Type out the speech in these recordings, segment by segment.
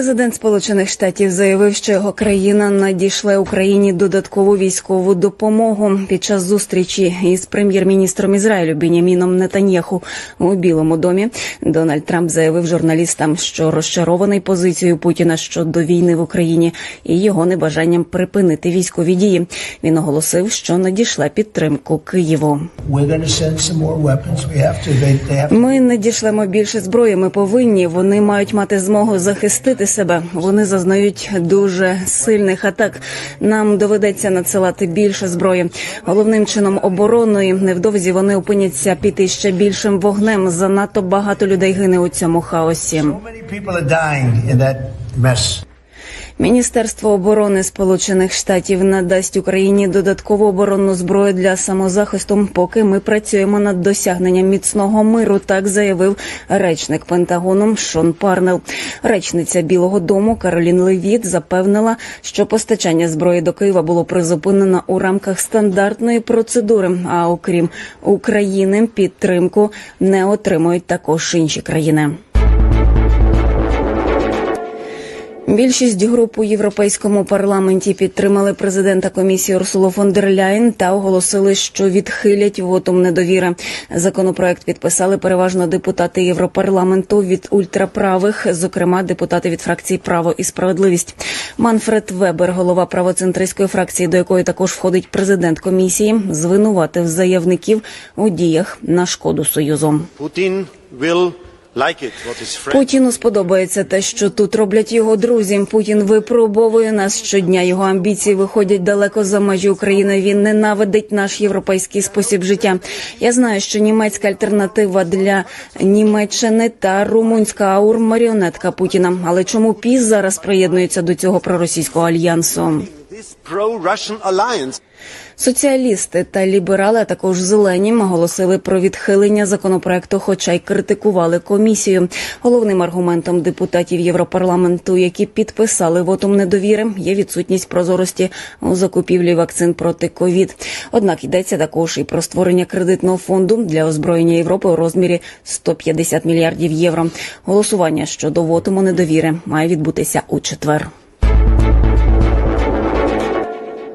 Президент Сполучених Штатів заявив, що його країна надійшла Україні додаткову військову допомогу під час зустрічі із прем'єр-міністром Ізраїлю Беняміном Нетаньяху у Білому домі. Дональд Трамп заявив журналістам, що розчарований позицією Путіна щодо війни в Україні і його небажанням припинити військові дії. Він оголосив, що надійшла підтримку Києву. Ми надішлемо більше зброї. Ми повинні. Вони мають мати змогу захистити себе. Вони зазнають дуже сильних атак. Нам доведеться надсилати більше зброї. Головним чином оборонної невдовзі вони опиняться піти ще більшим вогнем. Занадто багато людей гине у цьому хаосі. Міністерство оборони Сполучених Штатів надасть Україні додаткову оборонну зброю для самозахисту, поки ми працюємо над досягненням міцного миру. Так заявив речник Пентагону Шон Парнел. Речниця Білого Дому Каролін Левіт запевнила, що постачання зброї до Києва було призупинено у рамках стандартної процедури. А окрім України, підтримку не отримують також інші країни. Більшість груп у європейському парламенті підтримали президента комісії Урсулу фон дер Ляєн та оголосили, що відхилять вотум недовіри. Законопроект підписали переважно депутати Європарламенту від ультраправих, зокрема депутати від фракції Право і справедливість. Манфред Вебер, голова правоцентристської фракції, до якої також входить президент комісії, звинуватив заявників у діях на шкоду союзу. Putin will Путіну сподобається те, що тут роблять його друзі. Путін випробовує нас щодня. Його амбіції виходять далеко за межі України. Він ненавидить наш європейський спосіб життя. Я знаю, що німецька альтернатива для Німеччини та румунська аур маріонетка Путіна. Але чому піс зараз приєднується до цього проросійського альянсу? Соціалісти та ліберали, а також зелені, оголосили про відхилення законопроекту, хоча й критикували комісію. Головним аргументом депутатів Європарламенту, які підписали вотум недовіри, є відсутність прозорості у закупівлі вакцин проти ковід. Однак йдеться також і про створення кредитного фонду для озброєння Європи у розмірі 150 мільярдів євро. Голосування щодо вотуму недовіри має відбутися у четвер.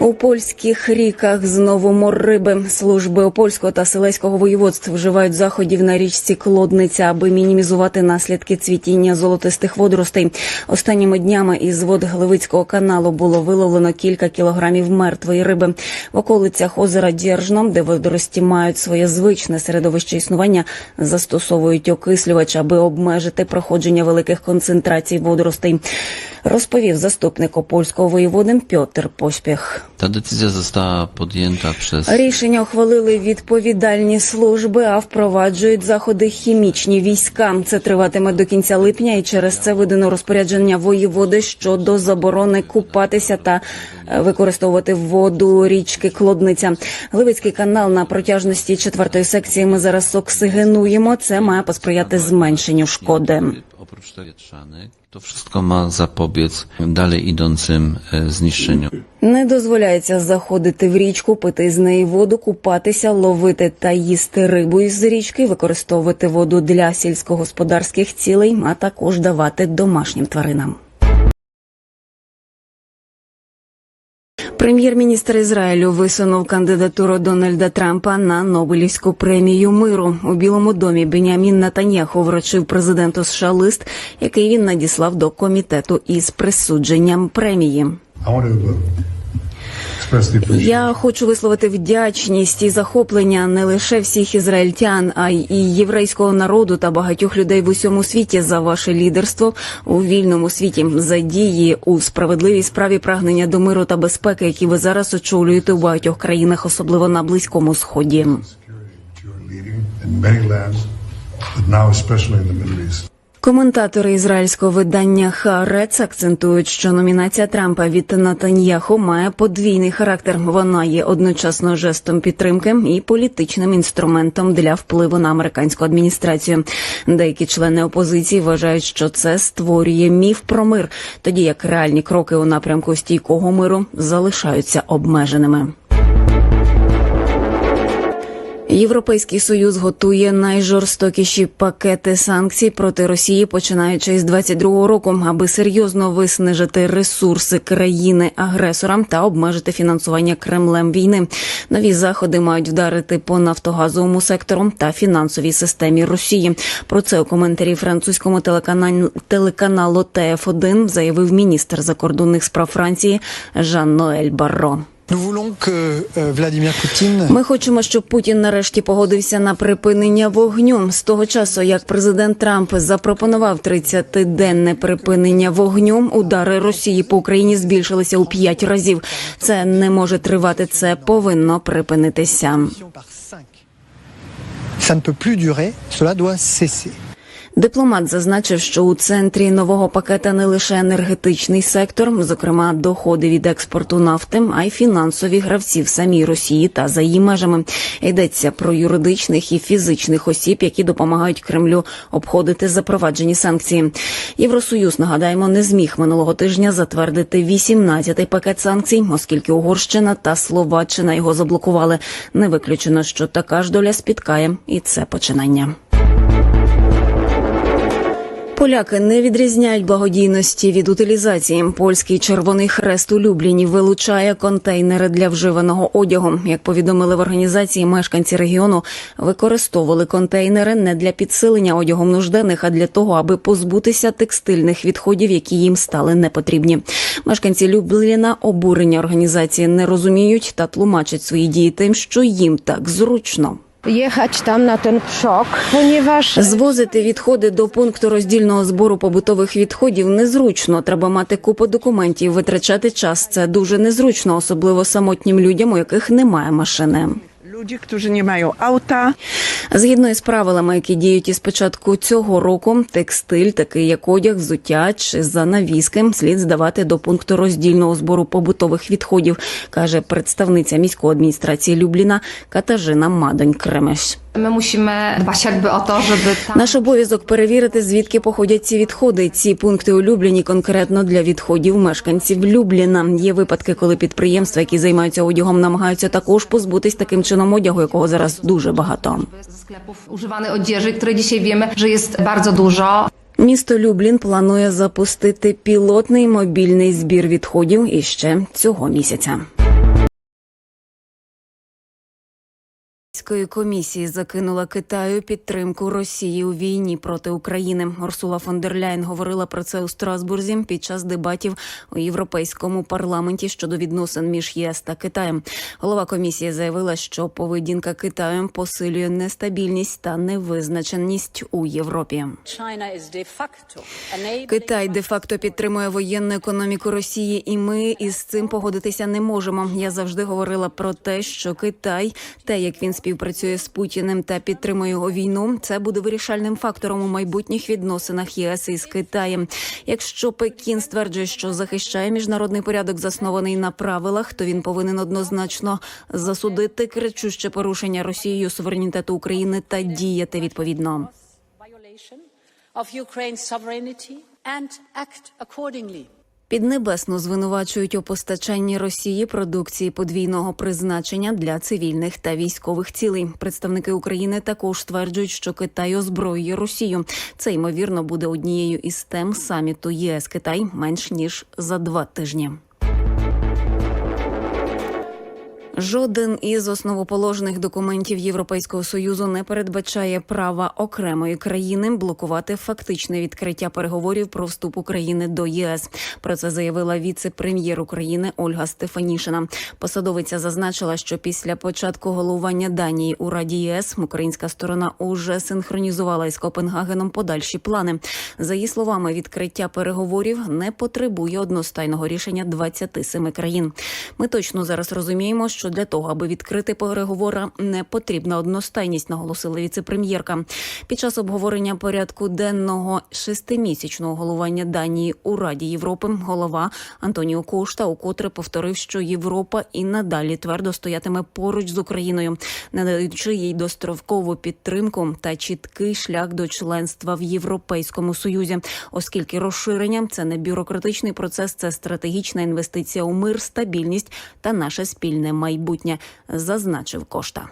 У польських ріках знову мор риби. Служби Опольського та Селеського воєводств вживають заходів на річці Клодниця, аби мінімізувати наслідки цвітіння золотистих водоростей. Останніми днями із вод Гливицького каналу було виловлено кілька кілограмів мертвої риби. В околицях озера Дєржно, де водорості мають своє звичне середовище існування, застосовують окислювач, аби обмежити проходження великих концентрацій водоростей. Розповів заступник опольського воєводи Пьотр Поспіх. Ta decyzja została podjęta przez Рішення ухвалили відповідальні служби, а впроваджують заходи хімічні війська. Це триватиме до кінця липня, і через це видано розпорядження воєводи щодо заборони купатися та е, використовувати воду річки Клодниця. Гливицький канал на протяжності четвертої секції. Ми зараз оксигенуємо. Це має посприяти зменшенню шкоди. Oprócz tego wietrzanych. To wszystko ma zapobiec dalej idącym e, zniszczeniu. Не дозволяється заходити в річку, пити з неї воду, купатися, ловити та їсти рибу із річки, використовувати воду для сільськогосподарських цілей, а також давати домашнім тваринам. Прем'єр-міністр Ізраїлю висунув кандидатуру Дональда Трампа на Нобелівську премію миру. У Білому домі Бенямін Натаньяху вручив президенту США лист, який він надіслав до комітету із присудженням премії. Я хочу висловити вдячність і захоплення не лише всіх ізраїльтян, а й і єврейського народу та багатьох людей в усьому світі за ваше лідерство у вільному світі, за дії у справедливій справі прагнення до миру та безпеки, які ви зараз очолюєте у багатьох країнах, особливо на близькому сході. Коментатори ізраїльського видання Хаарец акцентують, що номінація Трампа від Натаньяху має подвійний характер. Вона є одночасно жестом підтримки і політичним інструментом для впливу на американську адміністрацію. Деякі члени опозиції вважають, що це створює міф про мир, тоді як реальні кроки у напрямку стійкого миру залишаються обмеженими. Європейський союз готує найжорстокіші пакети санкцій проти Росії, починаючи з 22-го року, аби серйозно виснажити ресурси країни агресора та обмежити фінансування Кремлем війни. Нові заходи мають вдарити по нафтогазовому сектору та фінансовій системі Росії. Про це у коментарі французькому телеканалу, телеканалу ТФ1 заявив міністр закордонних справ Франції Жан Ноель Барро. Euh, Ми хочемо, щоб Путін нарешті погодився на припинення вогню. З того часу, як президент Трамп запропонував 30-денне припинення вогню, удари Росії по Україні збільшилися у п'ять разів. Це не може тривати. Це повинно припинитися. 5. Ça ne peut plus durer, cela doit cesser. Дипломат зазначив, що у центрі нового пакета не лише енергетичний сектор, зокрема доходи від експорту нафти, а й фінансові гравці в самій Росії та за її межами. Йдеться про юридичних і фізичних осіб, які допомагають Кремлю обходити запроваджені санкції. Євросоюз нагадаємо не зміг минулого тижня затвердити 18-й пакет санкцій, оскільки Угорщина та Словаччина його заблокували. Не виключено, що така ж доля спіткає, і це починання. Поляки не відрізняють благодійності від утилізації. Польський Червоний Хрест у Любліні вилучає контейнери для вживаного одягу. Як повідомили в організації, мешканці регіону використовували контейнери не для підсилення одягом нужденних, а для того, аби позбутися текстильних відходів, які їм стали непотрібні. Мешканці Любліна обурення організації не розуміють та тлумачать свої дії тим, що їм так зручно. Jechać tam na ten пшок, ponieważ Звозити відходи до пункту роздільного збору побутових відходів незручно. Треба мати купу документів, витрачати час. Це дуже незручно, особливо самотнім людям, у яких немає машини. Ludzie, хто не mają авто. Згідно із правилами, які діють із початку цього року, текстиль, такий як одяг, взуття чи занавіски, слід здавати до пункту роздільного збору побутових відходів, каже представниця міської адміністрації Любліна Катажина Мадонь Кремеш. My musimy dbać jakby o to, żeby Наш обов'язок перевірити, звідки походять ці відходи. Ці пункти улюблені конкретно для відходів мешканців Любліна. Є випадки, коли підприємства, які займаються одягом, намагаються також позбутись таким чином одягу, якого зараз дуже багато. używanej odzieży, której dzisiaj wiemy, że jest bardzo dużo. Місто Люблін планує запустити пілотний мобільний збір відходів іще цього місяця. Європейської комісії закинула Китаю підтримку Росії у війні проти України. Урсула фон дер Ляйн говорила про це у Страсбурзі під час дебатів у європейському парламенті щодо відносин між ЄС та Китаєм. Голова комісії заявила, що поведінка Китаю посилює нестабільність та невизначеність у Європі. Китай де-факто підтримує воєнну економіку Росії, і ми із цим погодитися не можемо. Я завжди говорила про те, що Китай, те, як він співпрацює з Путіним та підтримує його війну, це буде вирішальним фактором у майбутніх відносинах ЄС із Китаєм. Якщо Пекін стверджує, що захищає міжнародний порядок, заснований на правилах, то він повинен однозначно засудити кричуще порушення Росією суверенітету України та діяти відповідно. of Ukraine's sovereignty and act accordingly. Піднебесно звинувачують у постачанні Росії продукції подвійного призначення для цивільних та військових цілей. Представники України також стверджують, що Китай озброює Росію. Це ймовірно буде однією із тем саміту ЄС Китай менш ніж за два тижні. Жоден із основоположних документів Європейського союзу не передбачає права окремої країни блокувати фактичне відкриття переговорів про вступ України до ЄС. Про це заявила віце-прем'єр України Ольга Стефанішина. Посадовиця зазначила, що після початку головування Данії у Раді ЄС українська сторона уже синхронізувала із Копенгагеном подальші плани. За її словами, відкриття переговорів не потребує одностайного рішення 27 країн. Ми точно зараз розуміємо, що для того, аби відкрити переговори, не потрібна одностайність, наголосила віце-прем'єрка. Під час обговорення порядку денного шестимісячного головування Данії у Раді Європи голова Антоніо Кошта укотре повторив, що Європа і надалі твердо стоятиме поруч з Україною, надаючи їй дострокову підтримку та чіткий шлях до членства в Європейському Союзі, оскільки розширення це не бюрократичний процес, це стратегічна інвестиція у мир, стабільність та наше спільне майбутнє, зазначив Кошта.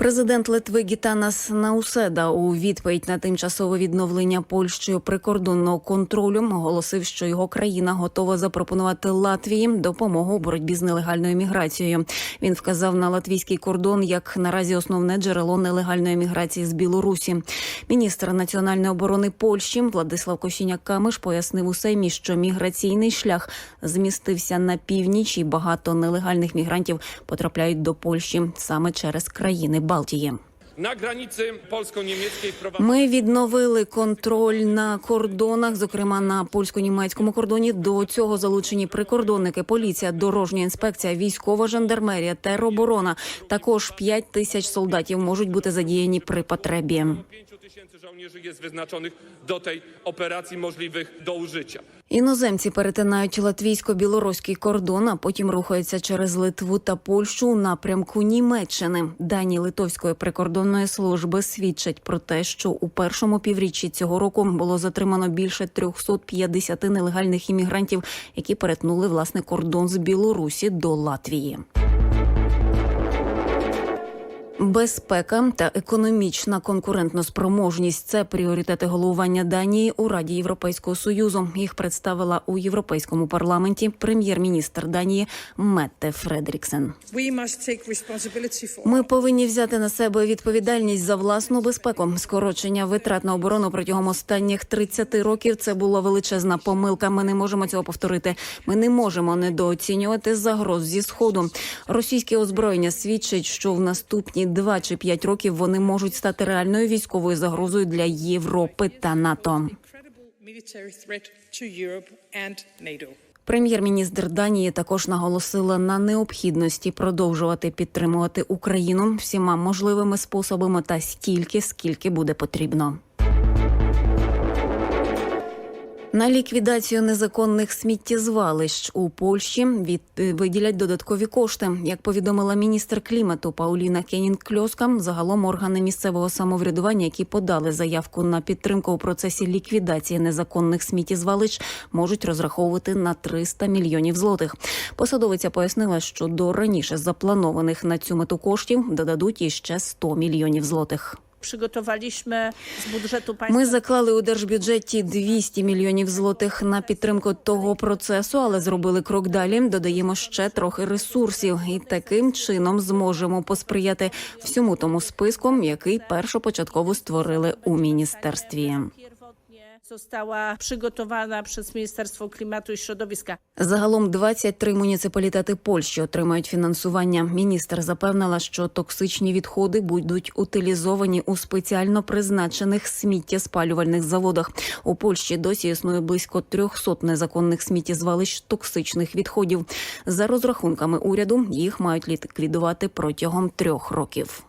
Президент Литви Гітанас Науседа у відповідь на тимчасове відновлення Польщею прикордонного контролю оголосив, що його країна готова запропонувати Латвії допомогу у боротьбі з нелегальною міграцією. Він вказав на латвійський кордон як наразі основне джерело нелегальної міграції з Білорусі. Міністр національної оборони Польщі Владислав Косіняк-Камиш пояснив у Сеймі, що міграційний шлях змістився на північ, і багато нелегальних мігрантів потрапляють до Польщі саме через країни Балтії. Granicy polsko-niemieckiej wprowadzono Ми відновили контроль на кордонах, зокрема на польсько-німецькому кордоні. До цього залучені прикордонники, поліція, дорожня інспекція, військова жандармерія, тероборона. Також 5 тисяч солдатів можуть бути задіяні при потребі. 5 tysięcy żołnierzy jest wyznaczonych do tej operacji możliwych do użycia. Іноземці перетинають латвійсько-білоруський кордон, а потім рухаються через Литву та Польщу у напрямку Німеччини. Дані Литовської прикордонної служби свідчать про те, що у першому півріччі цього року було затримано більше 350 нелегальних іммігрантів, які перетнули власне кордон з Білорусі до Латвії. Безпека та економічна конкурентноспроможність це пріоритети головування Данії у Раді Європейського союзу. Їх представила у європейському парламенті прем'єр-міністр Данії Метте Фредріксен. Ми повинні взяти на себе відповідальність за власну безпеку. Скорочення витрат на оборону протягом останніх 30 років це була величезна помилка. Ми не можемо цього повторити. Ми не можемо недооцінювати загроз зі сходу. Російське озброєння свідчить, що в наступні 2 чи 5 років вони можуть стати реальною військовою загрозою для Європи та НАТО. Прем'єр-міністр Данії також наголосила на необхідності продовжувати підтримувати Україну всіма можливими способами та стільки, скільки буде потрібно. На ліквідацію незаконних сміттєзвалищ у Польщі від е, виділять додаткові кошти. Як повідомила міністр клімату Пауліна Кенінг-Кльоска, загалом органи місцевого самоврядування, які подали заявку на підтримку у процесі ліквідації незаконних сміттєзвалищ, можуть розраховувати на 300 мільйонів злотих. Посадовиця пояснила, що до раніше запланованих на цю мету коштів додадуть іще 100 мільйонів злотих. Przygotowaliśmy z budżetu państwa. Ми заклали у держбюджеті 200 мільйонів злотих на підтримку того процесу, але зробили крок далі. Додаємо ще трохи ресурсів, і таким чином зможемо посприяти всьому тому списку, який першопочатково створили у міністерстві. Została przygotowana przez Ministerstwo Klimatu i Środowiska. Загалом 23 муніципалітети Польщі отримають фінансування. Міністр запевнила, що токсичні відходи будуть утилізовані у спеціально призначених сміттєспалювальних заводах. У Польщі досі існує близько 300 незаконних сміттєзвалищ токсичних відходів. За розрахунками уряду їх мають ліквідувати протягом трьох років.